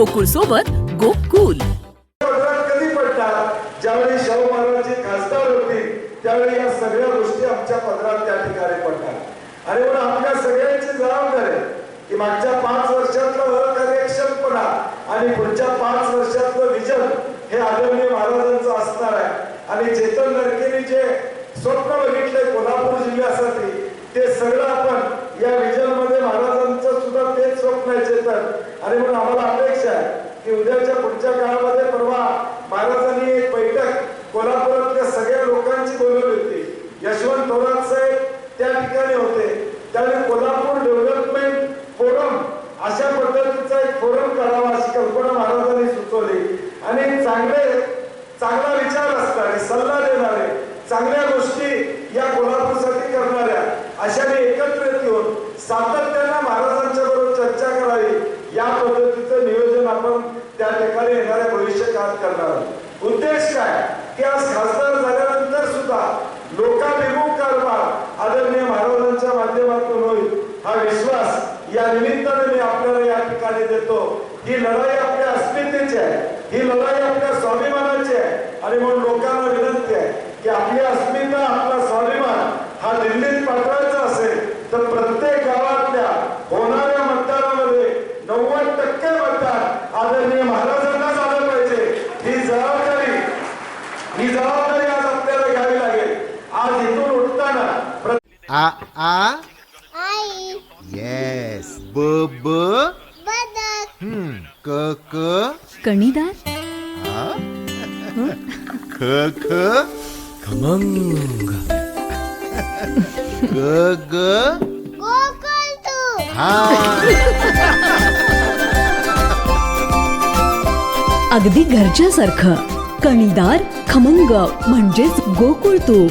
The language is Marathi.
गोकुळ सोबत गोकुल. कधी पडतात? ज्यावेळी शाहू महाराजांचे खासदार होते त्यावेळी या सगळ्या गोष्टी आमच्या पदरात त्या ठिकाणी पडतात. आणि म्हणून आपल्या सगळ्यांची जबाबदारी की मागच्या पाच वर्षातलं अकार्यक्षमपणा आणि पुढच्या पाच वर्षातलं विजन हे आदरणीय महाराजांचं असणार आहे. आणि चेतन नरकेने जे स्वप्न बघितले कोल्हापूर जिल्ह्यासाठी ते सगळं आपण या विजनमध्ये महाराजांचं सुद्धा तेच स्वप्न आहे चेतन आणि म्हणून आम्हाला अपेक्षा आहे की उद्याच्या पुढच्या काळामध्ये परवा महाराजांनी एक बैठक कोल्हापुरातल्या सगळ्या लोकांची बोलवली होती यशवंत थोरात साहेब त्या ठिकाणी होते त्यावेळी कोल्हापूर डेव्हलपमेंट फोरम अशा पद्धतीचा एक फोरम करावा अशी कल्पना महाराजांनी सुचवली आणि चांगले चांगला विचार असणारे सल्ला देणारे चांगल्या गोष्टी या कोल्हापूरसाठी करणाऱ्या अशाने एकत्रित येऊन सातत्यानं महाराजांच्या बरोबर चर्चा करावी या पद्धतीचं नियोजन आपण त्या ठिकाणी येणाऱ्या भविष्य काळात करणार आहोत. उद्देश काय की आज खासदार झाल्यानंतर सुद्धा लोकाभिमुख कारभार आदरणीय महाराजांच्या माध्यमातून होईल हा विश्वास या निमित्ताने मी आपल्याला या ठिकाणी देतो. ही लढाई आपल्या अस्मितेची आहे. ही लढाई आपल्या स्वाभिमानाची आहे. आणि म्हणून लोकांना विनंती आहे की आपली अस्मिता आपला स्वाभिमान हा दिल्लीत पाठवायचा असेल तर प्रत्येक गावातल्या होणाऱ्या मतदानामध्ये नव्वद टक्के मतदान आदरणीय महाराजांना झालं पाहिजे. ही जबाबदारी ही जबाबदारी आज आपल्याला घ्यावी लागेल. आज इथून उठताना आ आ? येस ब ब? हम्म क? क कणीदार आ ख ख? खमंग. ग ग? तू. हा. अगदी घरच्यासारखं. कणीदार खमंग म्हणजेच गोकुळ तूप